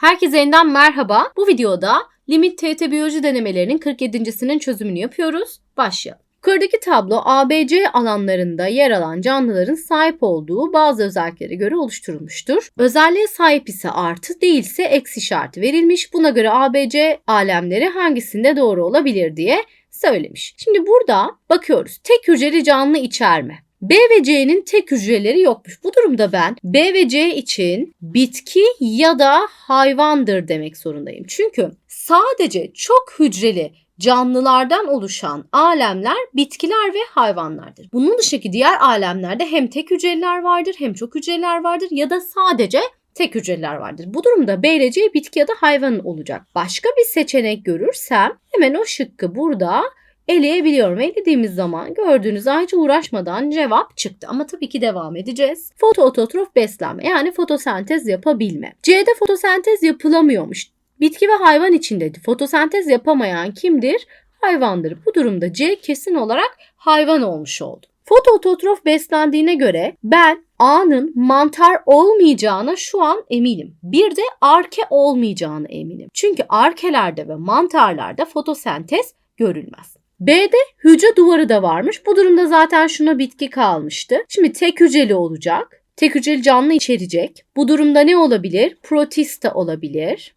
Herkese yeniden merhaba. Bu videoda limit TET biyoloji denemelerinin 47.sinin çözümünü yapıyoruz. Başlayalım. Yukarıdaki tablo ABC alanlarında yer alan canlıların sahip olduğu bazı özelliklere göre oluşturulmuştur. Özelliğe sahip ise artı değilse eksi işareti verilmiş. Buna göre ABC alemleri hangisinde doğru olabilir diye söylemiş. Şimdi burada bakıyoruz. Tek hücreli canlı içerme. B ve C'nin tek hücreleri yokmuş. Bu durumda ben B ve C için bitki ya da hayvandır demek zorundayım. Çünkü sadece çok hücreli canlılardan oluşan alemler bitkiler ve hayvanlardır. Bunun dışındaki diğer alemlerde hem tek hücreliler vardır hem çok hücreliler vardır ya da sadece tek hücreliler vardır. Bu durumda B ile C bitki ya da hayvan olacak. Başka bir seçenek görürsem hemen o şıkkı burada eleyebiliyorum. Elediğimiz zaman gördüğünüz hiç uğraşmadan cevap çıktı. Ama tabii ki devam edeceğiz. Fotoototrof beslenme yani fotosentez yapabilme. C'de fotosentez yapılamıyormuş. Bitki ve hayvan içinde fotosentez yapamayan kimdir? Hayvandır. Bu durumda C kesin olarak hayvan olmuş oldu. Fotoototrof beslendiğine göre ben A'nın mantar olmayacağına şu an eminim. Bir de arke olmayacağına eminim. Çünkü arkelerde ve mantarlarda fotosentez görülmez. B'de hücre duvarı da varmış. Bu durumda zaten şuna bitki kalmıştı. Şimdi tek hücreli olacak. Tek hücreli canlı içerecek. Bu durumda ne olabilir? Protista olabilir.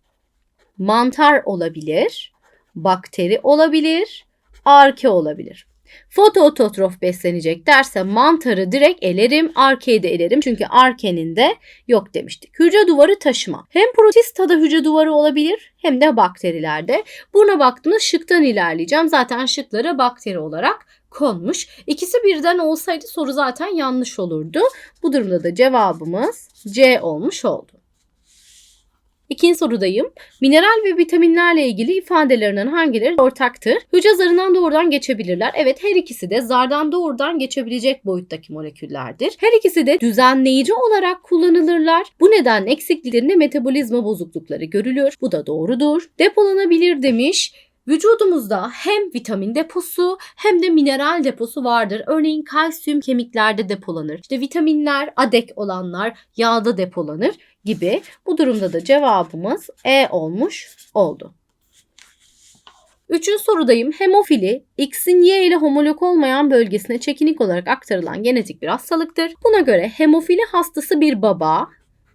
Mantar olabilir. Bakteri olabilir. Arke olabilir. Fotoototrof beslenecek derse mantarı direkt elerim, arkeyi de elerim. Çünkü arkenin de yok demiştik. Hücre duvarı taşıma. Hem protistada hücre duvarı olabilir hem de bakterilerde. Buna baktığımda şıktan ilerleyeceğim. Zaten şıklara bakteri olarak konmuş. İkisi birden olsaydı soru zaten yanlış olurdu. Bu durumda da cevabımız C olmuş oldu. İkinci sorudayım. Mineral ve vitaminlerle ilgili ifadelerinden hangileri ortaktır? Hücre zarından doğrudan geçebilirler. Evet her ikisi de zardan doğrudan geçebilecek boyuttaki moleküllerdir. Her ikisi de düzenleyici olarak kullanılırlar. Bu nedenle eksikliklerinde metabolizma bozuklukları görülür. Bu da doğrudur. Depolanabilir demiş. Vücudumuzda hem vitamin deposu hem de mineral deposu vardır. Örneğin kalsiyum kemiklerde depolanır. İşte vitaminler, adek olanlar yağda depolanır gibi. Bu durumda da cevabımız E olmuş oldu. Üçüncü sorudayım. Hemofili, X'in Y ile homolog olmayan bölgesine çekinik olarak aktarılan genetik bir hastalıktır. Buna göre hemofili hastası bir baba,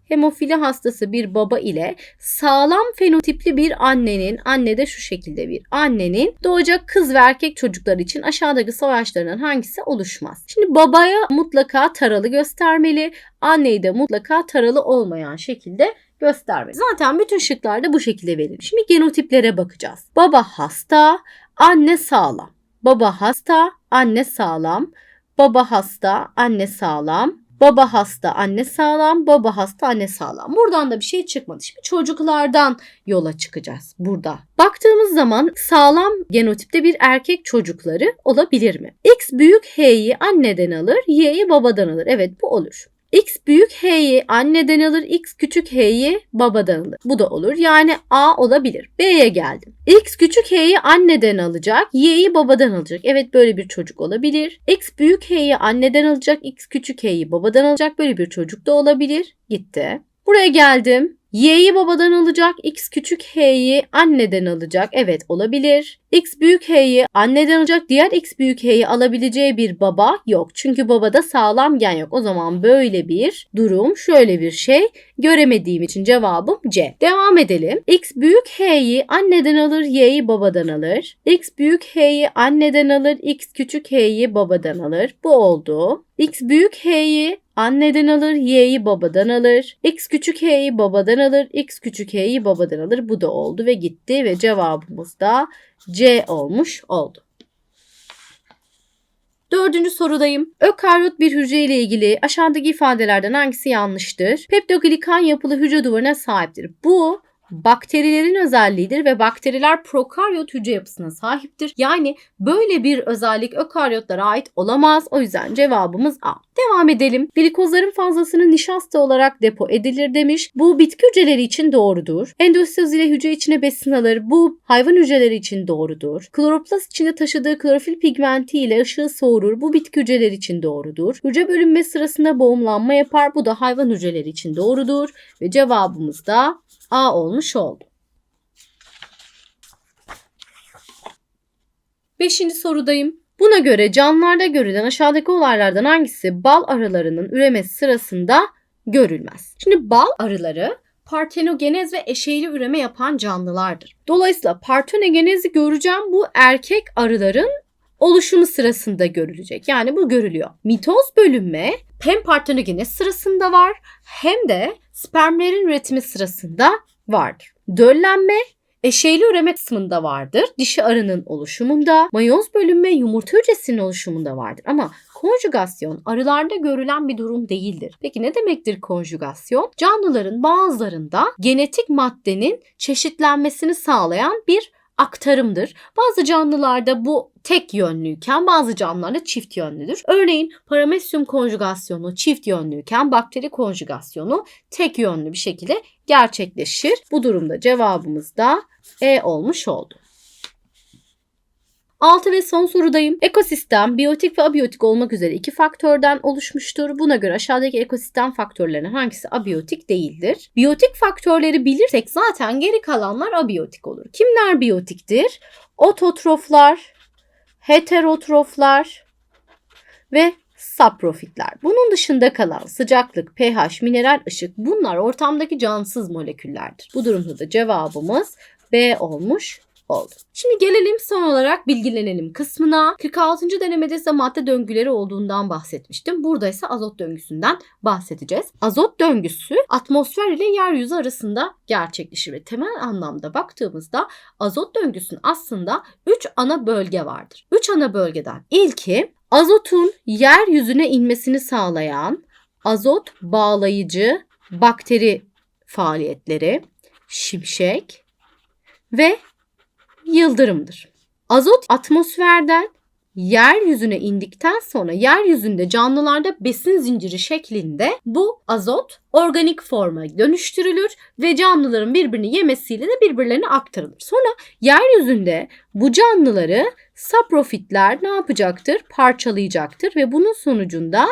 hemofili hastası bir baba ile sağlam fenotipli bir annenin, anne de şu şekilde bir annenin doğacak kız ve erkek çocuklar için aşağıdaki savaşlarından hangisi oluşmaz? Şimdi babaya mutlaka taralı göstermeli, anneyi de mutlaka taralı olmayan şekilde göstermeli. Zaten bütün şıklarda bu şekilde verilmiş. Şimdi genotiplere bakacağız. Baba hasta, anne sağlam. Baba hasta, anne sağlam. Baba hasta, anne sağlam. Baba hasta, anne sağlam, baba hasta, anne sağlam. Buradan da bir şey çıkmadı. Şimdi çocuklardan yola çıkacağız burada. Baktığımız zaman sağlam genotipte bir erkek çocukları olabilir mi? X büyük H'yi anneden alır, Y'yi babadan alır. Evet bu olur. X büyük H'yi anneden alır, X küçük H'yi babadan alır. Bu da olur. Yani A olabilir. B'ye geldim. X küçük H'yi anneden alacak, Y'yi babadan alacak. Evet böyle bir çocuk olabilir. X büyük H'yi anneden alacak, X küçük H'yi babadan alacak. Böyle bir çocuk da olabilir. Gitti. Buraya geldim. Y'yi babadan alacak, X küçük H'yi anneden alacak. Evet olabilir. X büyük H'yi anneden alacak, diğer X büyük H'yi alabileceği bir baba yok. Çünkü babada sağlam gen yok. O zaman böyle bir durum, şöyle bir şey göremediğim için cevabım C. Devam edelim. X büyük H'yi anneden alır, Y'yi babadan alır. X büyük H'yi anneden alır, X küçük H'yi babadan alır. Bu oldu. X büyük H'yi anneden alır, y'yi babadan alır. X küçük h'yi babadan alır, x küçük h'yi babadan alır. Bu da oldu ve gitti ve cevabımız da C olmuş oldu. Dördüncü sorudayım. Ökaryot bir hücre ile ilgili aşağıdaki ifadelerden hangisi yanlıştır? Peptoglikan yapılı hücre duvarına sahiptir. Bu bakterilerin özelliğidir ve bakteriler prokaryot hücre yapısına sahiptir. Yani böyle bir özellik ökaryotlara ait olamaz. O yüzden cevabımız A. Devam edelim. Glikozların fazlasını nişasta olarak depo edilir demiş. Bu bitki hücreleri için doğrudur. Endositoz ile hücre içine besin alır. Bu hayvan hücreleri için doğrudur. Kloroplast içinde taşıdığı klorofil pigmenti ile ışığı soğurur. Bu bitki hücreleri için doğrudur. Hücre bölünme sırasında boğumlanma yapar. Bu da hayvan hücreleri için doğrudur. Ve cevabımız da A olmuş oldu. Beşinci sorudayım. Buna göre canlılarda görülen aşağıdaki olaylardan hangisi bal arılarının üremesi sırasında görülmez? Şimdi bal arıları partenogenez ve eşeyli üreme yapan canlılardır. Dolayısıyla partenogenezi göreceğim bu erkek arıların oluşumu sırasında görülecek. Yani bu görülüyor. Mitoz bölünme hem partenogenez sırasında var hem de spermlerin üretimi sırasında vardır. Döllenme eşeyli üreme kısmında vardır. Dişi arının oluşumunda, mayoz bölünme yumurta hücresinin oluşumunda vardır. Ama konjugasyon arılarda görülen bir durum değildir. Peki ne demektir konjugasyon? Canlıların bazılarında genetik maddenin çeşitlenmesini sağlayan bir aktarımdır. Bazı canlılarda bu tek yönlüyken bazı canlılarda çift yönlüdür. Örneğin paramesyum konjugasyonu çift yönlüyken bakteri konjugasyonu tek yönlü bir şekilde gerçekleşir. Bu durumda cevabımız da E olmuş oldu. Altı ve son sorudayım. Ekosistem biyotik ve abiyotik olmak üzere iki faktörden oluşmuştur. Buna göre aşağıdaki ekosistem faktörlerinin hangisi abiyotik değildir? Biyotik faktörleri bilirsek zaten geri kalanlar abiyotik olur. Kimler biyotiktir? Ototroflar, heterotroflar ve saprofitler. Bunun dışında kalan sıcaklık, pH, mineral ışık bunlar ortamdaki cansız moleküllerdir. Bu durumda da cevabımız B olmuş oldu. Şimdi gelelim son olarak bilgilenelim kısmına. 46. denemede ise madde döngüleri olduğundan bahsetmiştim. Burada ise azot döngüsünden bahsedeceğiz. Azot döngüsü atmosfer ile yeryüzü arasında gerçekleşir ve temel anlamda baktığımızda azot döngüsünün aslında 3 ana bölge vardır. 3 ana bölgeden ilki azotun yeryüzüne inmesini sağlayan azot bağlayıcı bakteri faaliyetleri, şimşek ve yıldırımdır. Azot atmosferden yeryüzüne indikten sonra yeryüzünde canlılarda besin zinciri şeklinde bu azot organik forma dönüştürülür ve canlıların birbirini yemesiyle de birbirlerine aktarılır. Sonra yeryüzünde bu canlıları saprofitler ne yapacaktır? Parçalayacaktır ve bunun sonucunda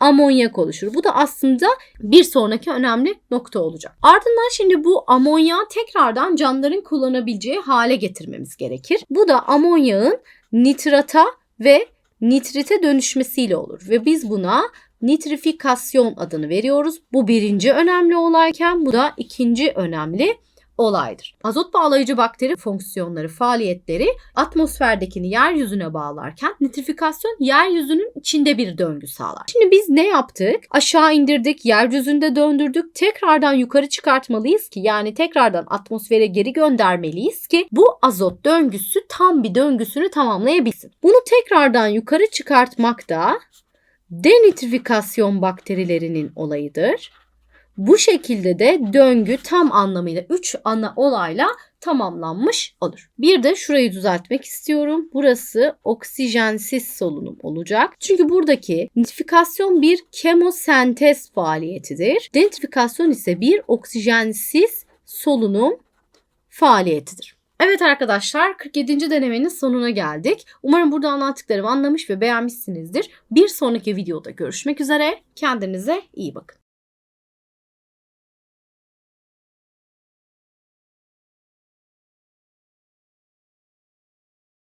amonyak oluşur. Bu da aslında bir sonraki önemli nokta olacak. Ardından şimdi bu amonyağı tekrardan canlıların kullanabileceği hale getirmemiz gerekir. Bu da amonyağın nitrata ve nitrite dönüşmesiyle olur ve biz buna nitrifikasyon adını veriyoruz. Bu birinci önemli olayken bu da ikinci önemli olaydır. Azot bağlayıcı bakteri fonksiyonları, faaliyetleri atmosferdekini yeryüzüne bağlarken nitrifikasyon yeryüzünün içinde bir döngü sağlar. Şimdi biz ne yaptık? Aşağı indirdik, yeryüzünde döndürdük. Tekrardan yukarı çıkartmalıyız ki yani tekrardan atmosfere geri göndermeliyiz ki bu azot döngüsü tam bir döngüsünü tamamlayabilsin. Bunu tekrardan yukarı çıkartmak da denitrifikasyon bakterilerinin olayıdır. Bu şekilde de döngü tam anlamıyla 3 ana olayla tamamlanmış olur. Bir de şurayı düzeltmek istiyorum. Burası oksijensiz solunum olacak. Çünkü buradaki nitrifikasyon bir kemosentez faaliyetidir. Denitrifikasyon ise bir oksijensiz solunum faaliyetidir. Evet arkadaşlar 47. denemenin sonuna geldik. Umarım burada anlattıklarımı anlamış ve beğenmişsinizdir. Bir sonraki videoda görüşmek üzere. Kendinize iyi bakın.